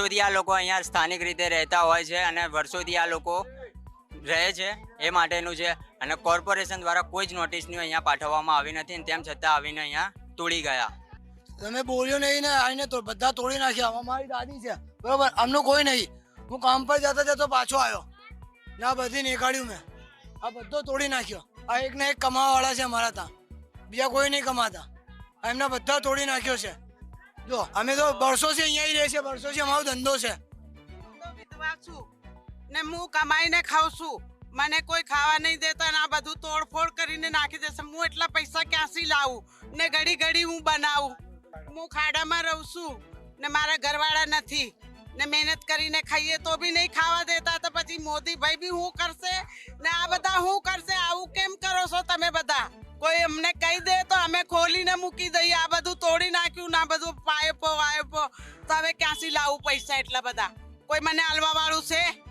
વર્ષોથી આ લોકો અહીંયા સ્થાનિક રીતે રહેતા હોય છે અને વર્ષોથી આ લોકો રહે છે એ માટેનું છે. અને કોર્પોરેશન દ્વારા કોઈ જ નોટિસની અહીંયા પાઠવવામાં આવી નથી અને તેમ છતાં આવીને અહીંયા તોડી ગયા. તમે બોલ્યો નહીં ને આવીને તો બધા તોડી નાખ્યા. અમારી મારી દાદી છે. બરોબર? આમનું કોઈ નહીં. હું કામ પર જતા જતો પાછો આવ્યો. ને આ બધી નીકાળ્યું મેં. આ બધો તોડી નાખ્યો. આ એક ને એક કમાવાવાળા છે અમારા ત્યાં. બીજા કોઈ નહીં કમાતા. એમના બધા તોડી નાખ્યો છે. જો, અમે તો વર્ષોથી અહીંયા રહે છે વર્ષોથી અમારો ધંધો છે. વિધવા છું ને હું કમાઈને ખાઉં છું. મને કોઈ ખાવા નહીં દેતા ને આ બધું તોડફોડ કરીને નાખી દેશે. હું એટલા પૈસા ક્યાંથી લાવું? ને ઘડી ઘડી હું બનાવું. હું ખાડામાં રહું છું ને મારા ઘરવાળા નથી. ને મહેનત કરીને ખાઈએ તો બી નહીં ખાવા દેતા. તો પછી મોદીભાઈ બી હું કરશે? ને આ બધા હું કરશે? આવું કેમ કરો છો તમે બધા? કોઈ અમને કહી દે તો અમે ખોલીને મૂકી દઈએ. આ બધું તોડી નાખ્યું ના બધું પાયપો, વાયપો. તો હવે ક્યાંથી લાવું પૈસા એટલા બધા? કોઈ મને હાલવા વાળું છે?